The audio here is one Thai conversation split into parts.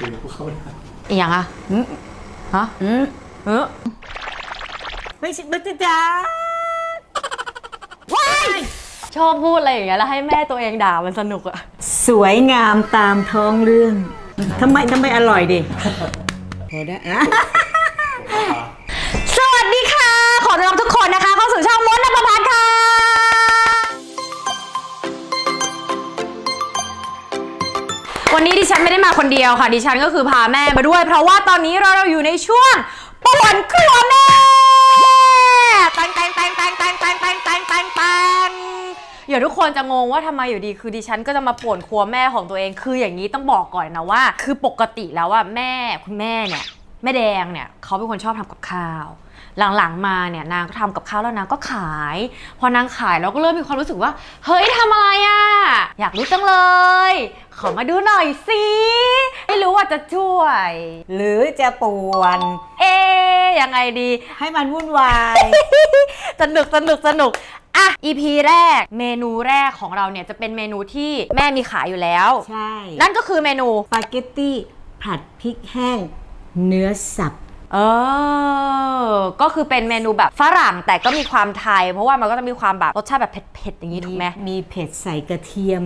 คือกูเข้าได้อีหยังอะอืมฮะอืมเออไม่ใช่ไม่ใช่จ้าชอบพูดอะไรอย่างเงี้ยแล้วให้แม่ตัวเองด่ามันสนุกอะสวยงามตามท้องเรื่องทำไมทำไมอร่อยดิพอได้อะ วันนี้ดิฉันไม่ได้มาคนเดียวค่ะ ดิฉันก็คือพาแม่มาด้วย เพราะว่าตอนนี้เราเราอยู่ในช่วงป่วนครัวแม่ตังตังตังตังตังตังตังตังตังตังเดี๋ยวทุกคนจะงงว่าทำไมอยู่ดี คือดิฉันก็จะมาป่วนครัวแม่ของตัวเอง คืออย่างนี้ต้องบอกก่อนนะว่า คือปกติแล้วว่าแม่คุณแม่เนี่ยแม่แดงเนี่ยเขาเป็นคนชอบทำกับข้าว หลังๆมาเนี่ยนางก็ทำกับข้าวแล้วนางก็ขาย พอนางขายเราก็เริ่มมีความรู้สึกว่า เฮ้ยทำอะไรอะ่ะ อยากรู้จังเลย ขอมาดูหน่อยสิไม่รู้ว่าจะช่วย หรือจะป่วน เอ๊ยยังไงดี ให้มันวุ่นวาย สนุกสนุกสนุกอะ EP แรกเมนูแรกของเราเนี่ยจะเป็นเมนูที่แม่มีขายอยู่แล้ว ใช่ นั่นก็คือเมนูสปาเกตตี้ผัดพริกแห้ง เนื้อสับ เออ ก็คือเป็นเมนูแบบฝรั่งแต่ก็มีความไทย เพราะว่ามันก็จะมีความแบบรสชาติแบบเผ็ดๆอย่างนี้ถูกไหมมีเผ็ดใส่กระเทียม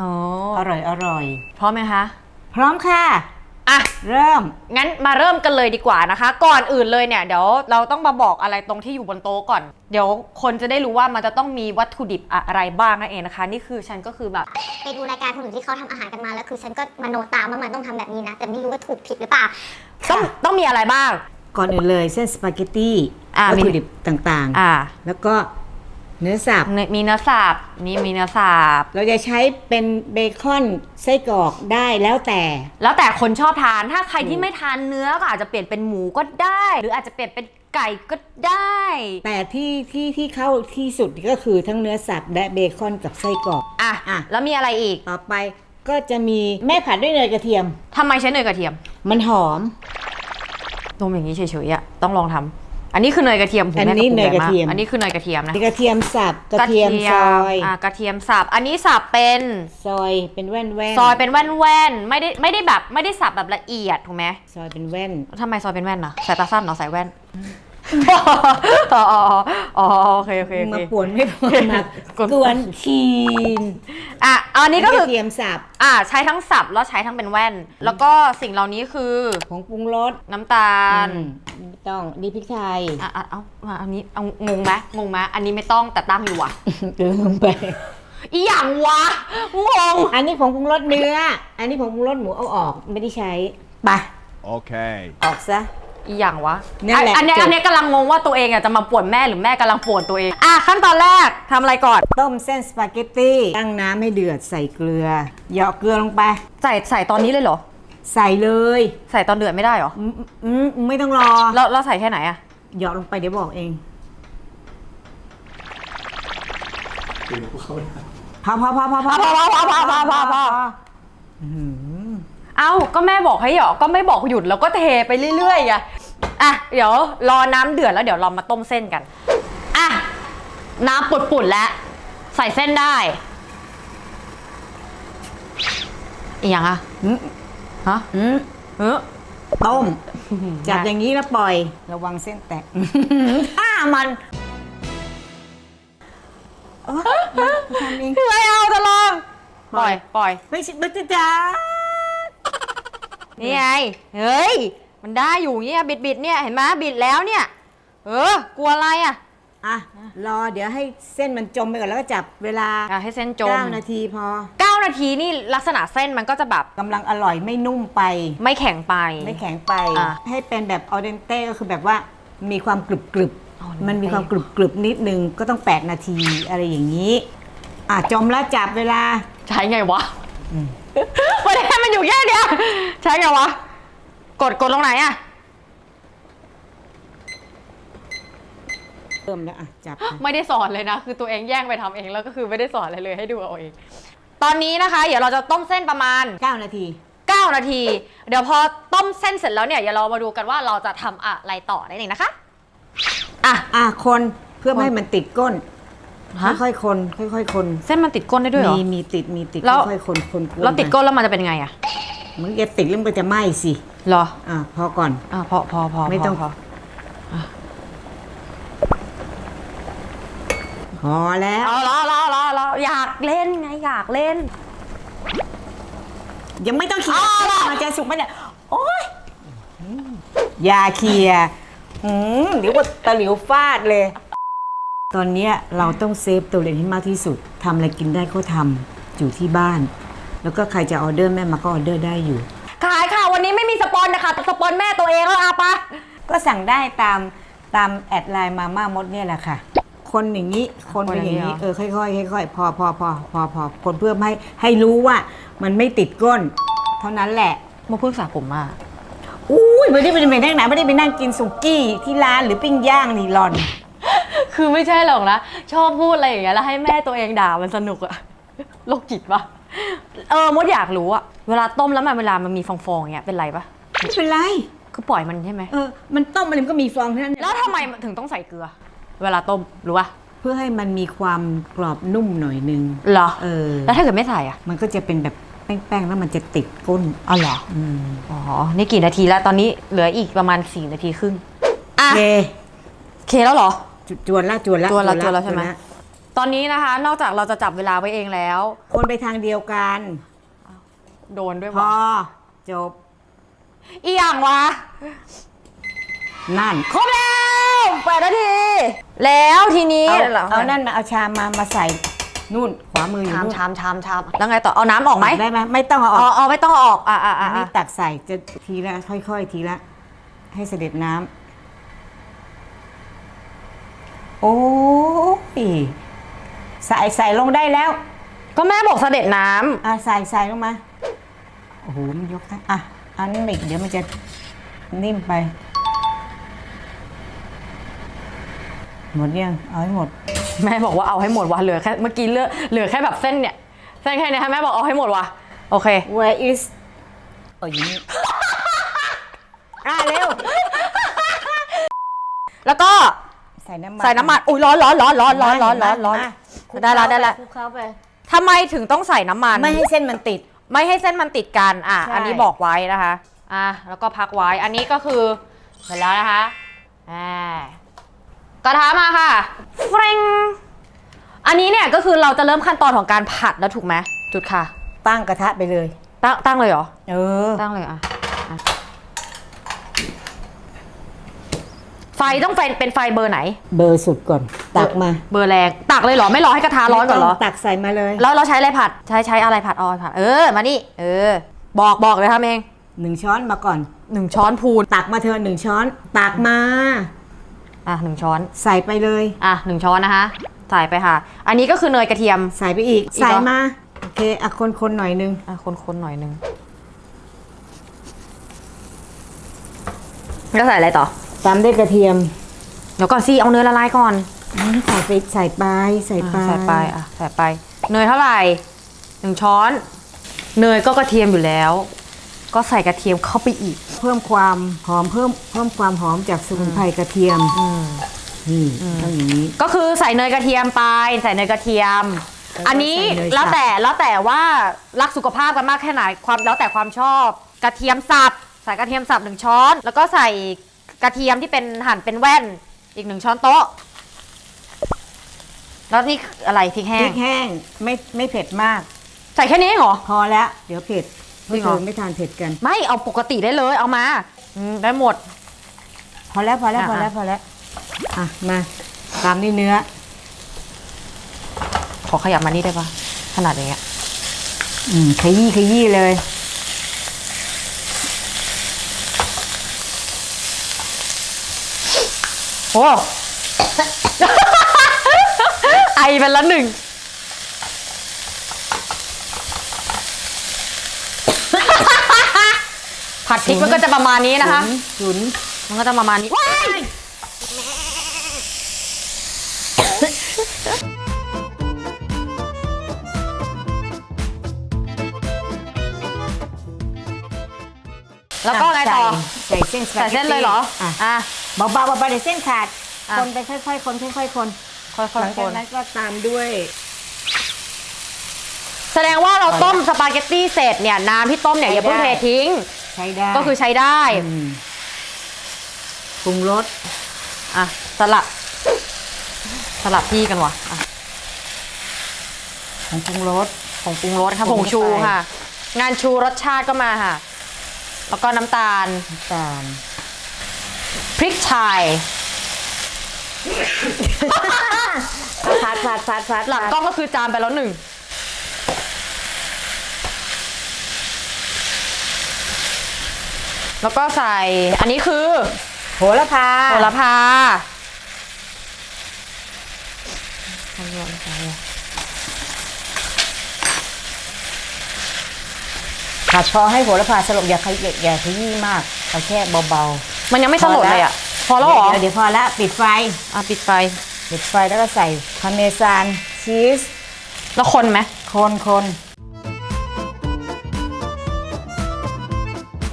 อ๋อ อร่อยอร่อยพร้อมไหมคะ พร้อมค่ะ อะ เริ่ม งั้นมาเริ่มกันเลยดีกว่านะคะ ก่อนอื่นเลยเนี่ยเดี๋ยวเราต้องมาบอกอะไรตรงที่อยู่บนโต๊ะก่อน เดี๋ยวคนจะได้รู้ว่ามันจะต้องมีวัตถุดิบอะไรบ้างนั่นเองนะคะ นี่คือฉันก็คือแบบ ไปดูรายการคนอื่นที่เขาทำอาหารกันมาแล้วคือฉันก็มโนตามว่ามันต้องทำแบบนี้นะ แต่ไม่รู้ว่าถูกผิดหรือเปล่า ต้องต้องมีอะไรบ้าง ก่อนอื่นเลยเส้นสปาเกตตี้อ่าวัตมีถุดิบต่างอ่า ๆ แล้วก็เนื้อสับ เนมีเนื้อสับนี่มีเนื้อสับเราจะใช้เป็นเบคอนไส้กรอกได้แล้วแต่ แล้วแต่คนชอบทานถ้าใครที่ไม่ทานเนื้อก็อาจจะเปลี่ยนเป็นหมูก็ได้ หรืออาจจะเปลี่ยนเป็นไก่ก็ได้ แต่ที่ที่ที่เข้าที่สุดก็คือทั้งเนื้อสับและเบคอนกับไส้กรอก อะ อะ แล้วมีอะไรอีก ต่อไป ก็จะมีแม่ผัดด้วยเนยกระเทียม ทำไมใช้เนยกระเทียมมันหอม นมอย่างนี้เฉยๆอะต้องลองทำอันนี้คือเนยกระเทียมคุณอันแม่นี้ปรุงเนยกระใหญ่มาเทียมอันนี้คือเนยกระเทียมนะกระเทียมสับกระเทียมซอยอะกระเทียมสับอันนี้สับเป็นซอยเป็นแว่นแว่นซอยเป็นแว่นๆไม่ได้ไม่ได้แบบไม่ได้สับแบบละเอียดถูกไหม ซอยเป็นแว่นทำไมซอยเป็นแว่นนะสายตาสั้นเนาะใส่แว่น อ๋ออ๋ออ๋อโอเคโอเคโอมาเคป่วนไม่ป่วนมากวนคีนอะอันนี้ก็กคืระอเทียมสับอะใช้ทั้งสับแล้วใช้ทั้งเป็นแว่น แล้วก็สิ่งเหล่านี้คือผงปรุงรสน้ำตาลอืมไม่ต้องนี่พริกไทยอะอะเอามาอันนี้เอางงไหมงงไหมอันนี้ไม่ต้องแต่ตั้งอยู่ว่ะเติมลงไป อีหยังวะงงอันนี้ผงปรุงรสเนื้อ อันนี้ผงปรุงรสหมูเอาออกไม่ได้ใช้ไป Okay. ออกซะ อีหยังวะนั่นแหละอันเนี้ยจบอันเนี้ยกำลังงงว่าตัวเองอะจะมาป่วนแม่หรือแม่กำลังป่วนตัวเอง อะขั้นตอนแรกทำอะไรก่อน ต้มเส้นสปาเกตตี้ตั้งน้ำให้เดือดใส่เกลือเหยาะเกลือลงไป ใส่ใส่ตอนนี้เลยเหรอ ใส่เลยใส่ตอนเดือดไม่ได้เหรออืมอืมไม่ต้องรอแล้วเราใส่แค่ไหนอะ เหยาะลงไปเดี๋ยวบอกเองคือกูเข้าได้พอพอพอพอพอพอพอพอพอพอพอพออื้อหือ เอ้าก็แม่บอกให้เหรอก็ไม่บอกหยุดแล้วก็เทไปเรื่อยๆไงอะเดี๋ยวรอน้ำเดือดแล้วเดี๋ยวเรามาต้มเส้นกันอะน้ำปุดๆแล้วใส่เส้นได้อีกอย่างอะอืมฮะอืมเออต้มจับอย่างนี้แล้วปล่อย ระวังเส้นแตกอ้ามันเอ้ยทำเองไม่เอาจะลองปล่อย ปล่อย ไม่ใช่ไม่ใช่จ้า นี่ไง เฮ้ย มันได้อยู่เนี่ยบิดบิดๆเนี่ย เห็นไหมบิดแล้วเนี่ย เออ กลัวอะไรอะ อะ รอเดี๋ยวให้เส้นมันจมไปก่อนแล้วก็จับเวลาอะให้เส้นจมเก้านาทีพอ 9 นาทีนี่ลักษณะเส้นมันก็จะแบบกำลังอร่อยไม่นุ่มไป ไม่แข็งไป ไม่แข็งไปอะให้เป็นแบบออเดนเต้ก็คือแบบว่ามีความกรึบกรึบอ๋อมันมีความกรึบกรึบนิดนึงก็ต้อง 8 นาทีอะไรอย่างนี้ อะจมแล้วจับเวลา ใช้ไงวะ ประเด็นมันอยู่แค่เนี้ยใช้ไงวะ กดกดลงไหนอะเริ่มแล้วอะจับไม่ได้สอนเลยนะ คือตัวเองแย่งไปทำเองแล้วก็คือไม่ได้สอนอะไรเลยให้ดูเอาเอง ตอนนี้นะคะ เดี๋ยวเราจะต้มเส้นประมาณ9นาที 9 นาที เดี๋ยวพอต้มเส้นเสร็จแล้วเนี่ยเดี๋ยวเรามาดูกันว่าเราจะทำอะไรต่อได้เลยนะคะ อะ อะคนเพื่อไม่ให้มันติดก้น ฮะค่อยๆคน ค่อยๆคนเส้นมันติดก้นได้ด้วยเหรอ มีมีติดมีติดแล้ว ค่อยๆคนคนกวนแล้วติดก้นแล้วมันจะเป็นไงอะมันจะติดแล้วมันก็จะไหม้สิเหรออะพอก่อน อะพอพอพอไม่ต้อง พอพอแล้วเอารอรอรอรออยากเล่นไงอยากเล่น ยังไม่ต้องเคี่ยอ๋อเหรอ มันจะสุกไหมเนี่ยโอ๊ยอย่าเคี่ยอืมเดี๋ยวว่าตะหลิวฟาดเลย ตอนเนี้ยเราต้องเซฟตัวเองให้มากที่สุดทำอะไรกินได้ก็ทำอยู่ที่บ้าน แล้วก็ใครจะออเดอร์แม่มาก็ออเดอร์ได้อยู่ ขายค่ะ วันนี้ไม่มีสปอนนะคะแต่สปอนแม่ตัวเองแล้วอาปะก็สั่งได้ตามตามแอดไลน์มาม่ามดเนี่ยแหละค่ะ คนอย่างนี้คนเป็นอย่างนี้เออค่อยๆค่อยๆพอพอพอพอพอคนเพื่อให้ให้รู้ว่ามันไม่ติดก้น เท่านั้นแหละมาเพิ่งสระผมมาอุ้ยไม่ได้ไปไปนั่งไหนไม่ได้ไปนั่งกินสุกี้ที่ร้านหรือปิ้งย่างนี่หลอน คือไม่ใช่หรอกนะ ชอบพูดอะไรอย่างเงี้ยแล้วให้แม่ตัวเองด่ามันสนุกอะโรคจิตปะเออมดอยากรู้อะเวลาต้มแล้วมันเวลามันมีฟองๆอย่างเงี้ยเป็นไรปะไม่เป็นไร คือปล่อยมันใช่ไหมเออ มันต้มมันก็มีฟองเท่านั้นแล้วทำไมมันถึงต้องใส่เกลือ เวลาต้มรู้ปะเพื่อให้มันมีความกรอบนุ่มหน่อยนึง เหรอเออ แล้วถ้าเกิดไม่ใส่อะมันก็จะเป็นแบบแป้งๆแล้วมันจะติดก้นอ๋อเหรออืมอ๋อนี่กี่นาทีแล้วตอนนี้เหลืออีกประมาณ4นาทีครึ่งอะโอเคโอเคแล้วเหรอ จุดจวนละจวนละจวนละจวนละใช่ไหมจวนละตอนนี้นะคะ นอกจากเราจะจับเวลาไว้เองแล้ว คนไปทางเดียวกัน โดนด้วยพอวะจบ อีอย่างวะ นั่น ครบแล้วแปดนาที แล้วทีนี้ เอาเอานั่นมาเอาชามมามาใส่นู่นขวามืออยู่ชามนู่นชามชามชามแล้วไงต่อเอาน้ำออกไหมได้ไหมไม่ต้องเอาออ๋ออกอ๋อไม่ต้องเอาออก อะอะอะอันนี้อะตักใส่จะทีละค่อย ๆ ทีละ ให้เสด็จน้ำ โอ้ยใส่ใส่ลงได้แล้ว ก็แม่บอกเสด็จน้ำอะใส่ใส่ลงมา โอ้โหมันยกได้อะ อันนี้อีกเดี๋ยวมันจะนิ่มไป หมดยังเอาให้หมด แม่บอกว่าเอาให้หมดว่ะเหลือแค่เมื่อกี้เหลือเหลือแค่แบบเส้นเนี่ยเส้นแค่เนี้ยแม่บอกเอาให้หมดว่ะโอเค Where is โอ้ยอยู่นี่อะเร็ว แล้วก็ใส่น้ำมันใส่น้ำมันอุ้ยร้อนร้อนร้อนร้อนร้อนร้อนร้อนร้อนมาได้ละได้ละคลุกเคล้าไปทำไมถึงต้องใส่น้ำมัน ไม่ให้เส้นมันติด ไม่ให้เส้นมันติดกันอะ ใช่ อันนี้บอกไว้นะคะอะแล้วก็พักไว้อันนี้ก็คือเสร็จแล้วนะคะอ่ากระทะมาค่ะเฟรงอันนี้เนี่ยก็คือเราจะเริ่มขั้นตอนของการผัดแล้วถูกไหมจุดค่ะ ตั้งกระทะไปเลย ตั้งตั้งเลยเหรอ เออ ตั้งเลยอะอะ ไฟต้องเป็นเป็นไฟเบอร์ไหน เบอร์สุดก่อน ตักมาเบอร์แรงตักเลยเหรอไม่รอให้กระทะร้อนก่อนเหรอ ไม่ต้งตักใส่มาเลยแล้วเราใช้อะไรผัดใช้ใช้อะไรผัดออยผัดเออมานี่เออ บอกบอกเลยทำเองหนึ่งช้อนมาก่อน หนึ่งช้อนพูนตักมาเธอหนึ่งช้อน ตักมา อะหนึ่งช้อนใส่ไปเลย อะหนึ่งช้อนนะคะใส่ไปค่ะ อันนี้ก็คือเนยกระเทียม ใส่ไปอีก อีกเหรอ ใส่มา โอเคอะคนๆหน่อยนึง อะคนๆหน่อยนึงแล้วใส่อะไรต่อ ตามด้วยกระเทียมเดี๋ยวก่อนสิเอาเนยละลายก่อนอืมใส่ไปใส่ไปใส่ไปอะใส่ไปอะใส่ไป เนยเท่าไหร่หนึ่งช้อน เนยก็กระเทียมอยู่แล้ว ก็ใส่กระเทียมเข้าไปอีก เพิ่มความหอมเพิ่มเพิ่มความหอมจากสมุนไพรกระเทียมอืมนี่ต้องอย่างนี้ ก็คือใส่เนยกระเทียมไป ใส่เนยกระเทียมแล้วก็อันนี้ใส่เนยสับแล้วแต่แล้วแต่ว่ารักสุขภาพกันมากแค่ไหนความแล้วแต่ความชอบ กระเทียมสับใส่กระเทียมสับหนึ่งช้อน แล้วก็ใส่ กระเทียมที่เป็นหั่นเป็นแว่น อีกหนึ่งช้อนโต๊ะ แล้วนี่อะไรพริกแห้พริง กแห้งไม่ไม่เผ็ดมาก ใส่แค่นี้เองเหรอ พอแล้ว เดี๋ยวเผ็ดจริเพื่งอเหรอเธอไม่ทานเผ็ดกัน ไม่เอาปกติได้เลยเอามาอืมได้หมด พอแล้วพอแล้วอะพอแล้วพอแล้วอะมาตามด้วยเนื้อขอขยับมานี่ได้ปะขนาดอย่างเงี้ย อืมขยี้ขยี้เลย โอ้ไอเป็นละหนึ่งผัดพริกมันก็จะประมาณนี้นะคะฉุนมันก็จะประมาณนี้ว้ายแล้วก็ไงต่อใส่เส้นใส่เส้นเลยเหรอ อะอะ เบาๆเบาๆเดี๋ยวเส้นขาด อะ คนไปค่อยๆ คนค่อยๆ คน ค่อยหลังๆคจากนนั้นก็ตามด้วย แสดงว่าเราต้มสปาเกตตี้เสร็จเนี่ยน้ำที่ต้มเนี่ยอย่าเพิ่งเททิ้ง ใช้ได้ก็คือใช้ได้ อืมปรุงรสอะสลับ สลับที่กันวะอะของปรุงรส ผงปรุงรสค่ะปผรุงงชูเข้าไป ค่ะ งานชูรสชาติก็มาค่ะ แล้วก็น้ำตาล น้ำตาลพ ริกไทยพัดพัดพัดพัดหลังกล้องก็คือจานไปแล้วหนึ่งแล้วก็ใส่ อันนี้คือ โหระพาโหระพาผัดพอให้โหระพาสลบอย่าขยอย่าขยี้มากเอาแค่เบา มันยังไม่สลดเลยอะ พอๆแล้วเหรอเดี๋ยวเดี๋ยวพอละปิดไฟ อะปิดไฟ ปิดไฟแล้วก็ใส่พาเมซานชีส แล้วคนไหม คนคน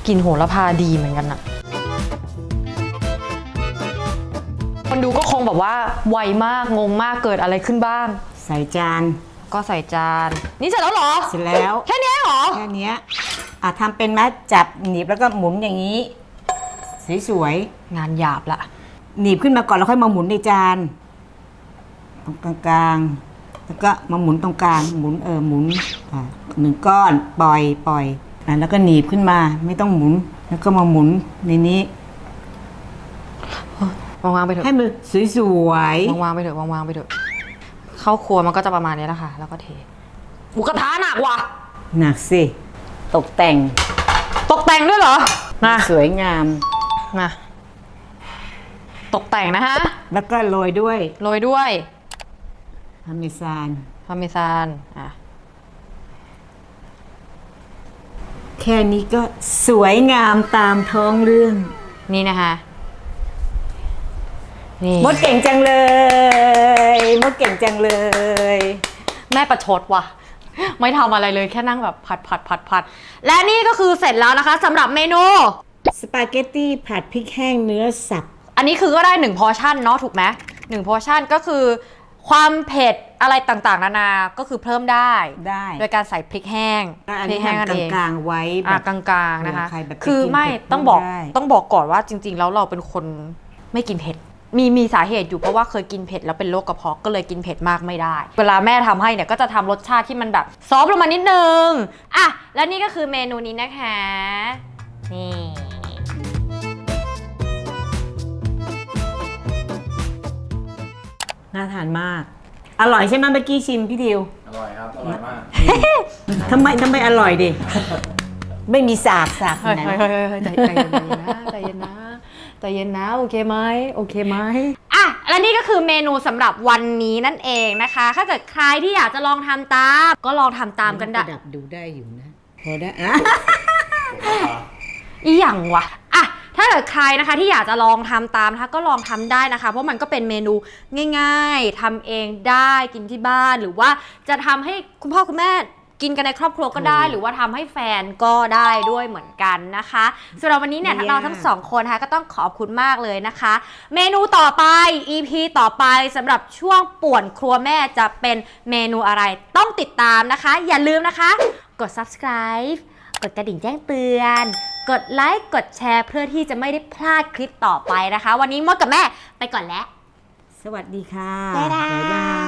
กลินโหระพาดีเหมือนกันอะคนดูก็คงแบบว่าไวมากงงมากเกิดอะไรขึ้นบ้าง ใส่จาน ก็ใส่จาน นี่เสร็จแล้วเหรอ เสร็จแล้ว แค่นี้เหรอ แค่เนี้ยอะทำเป็นไหมจับหนีบแล้วก็หมุนอย่างนี้ สวยงานหยาบละๆหนีบขึ้นมาก่อนแล้วค่อยมาหมุนในจานตรงกลางๆแล้วก็มาหมุนตรงกลาง หมุนเออหมุนอะหนึ่งก้อนปล่อยปล่อยอะแล้วก็หนีบขึ้นมาไม่ต้องหมุน แล้วก็มาหมุนในนี้ วางๆไปเถอะให้มันสวยวางๆไปเถอะวางๆไปเถอะเข้าครัวมันก็จะประมาณนี้แหละค่ะ แล้วก็เทหมูกระทะหนักว่ะๆหนักสิตกแต่งตกแต่งด้วยเหรอนะสวยงาม นะตกแต่งนะฮะแล้วก็โรยด้วยโรยด้วยพาเมซาน พาเมซานอะแค่นี้ก็สวยงามตามท้องเรื่อง นี่นะคะนี่มดเก่งจังเลยมดเก่งจังเลย แม่ประชดว่ะ ไม่ทำอะไรเลยแค่นั่งแบบผัดผัดผัดผัด และนี่ก็คือเสร็จแล้วนะคะสำหรับเมนู สปาเกตตี้ผัดพริกแห้งเนื้อสับ อันนี้คือก็ได้หนึ่งพอชั่นเนาะถูกไหมหนึ่งพอชั่นก็คือ ความเผ็ดอะไรต่างๆ นานา ก็คือเพิ่มได้ ได้โดยการใส่พริกแห้งก็อันพรินี้กแห้งทำนั่นเองกลางๆไว้แบอะบ กลางๆนะคะ เออใครแบบไปคือกินไม่เผ็ดต้องบอกได้ ต้องบอกก่อนว่าจริง ๆ แล้วเราเป็นคนไม่กินเผ็ด มีมีสาเหตุอยู่เพราะว่าเคยกินเผ็ดแล้วเป็นโรคกระเพาะก็เลยกินเผ็ดมากไม่ได้ เวลาแม่ทำให้เนี่ยก็จะทำรสชาติที่มันแบบซอฟต์ลงมานิดนึงอะและนี่ก็คือเมนูนี้นะคะ นี่ น่าทานมาก อร่อยใช่ไหมเมื่อกี้ชิมพี่ดิวอร่อยครับ อร่อยมาก ทำไมทำไมอร่อยดิ ไม่มีสากสากเฮ้ยไหนเฮ้ยเฮ้ยเฮ้ยใจใจเย็นนะใจเย็นนะใจเย็นนะ โอเคไหมโอเคไหม อะและนี่ก็คือเมนูสำหรับวันนี้นั่นเองนะคะ ถ้าเกิดใครที่อยากจะลองทำตาม ก็ลองทำตามกันได้ระดับดูได้อยู่นะ พอได้อะอีหยังวะอะ ถ้าเกิดใครนะคะที่อยากจะลองทำตามนะคะก็ลองทำได้นะคะ เพราะมันก็เป็นเมนูง่าย ๆทำเองได้กินที่บ้านหรือว่าจะทำให้คุณพ่อคุณแม่กินกันในครอบครัวก็ได้ หรือว่าทำให้แฟนก็ได้ด้วยเหมือนกันนะคะสำหรับวันนี้เนี่ยไม่ยากเราทั้งสองคนนะคะก็ต้องขอบคุณมากเลยนะคะ เมนูต่อไป EP ต่อไปสำหรับช่วงป่วนครัวแม่จะเป็นเมนูอะไรต้องติดตามนะคะ อย่าลืมนะคะ กด subscribe กดกระดิ่งแจ้งเตือน กดไลค์กดแชร์เพื่อที่จะไม่ได้พลาดคลิปต่อไปนะคะ วันนี้มดกับแม่ไปก่อนแล้ว สวัสดีค่ะ บ๊ายบายบ๊ายบาย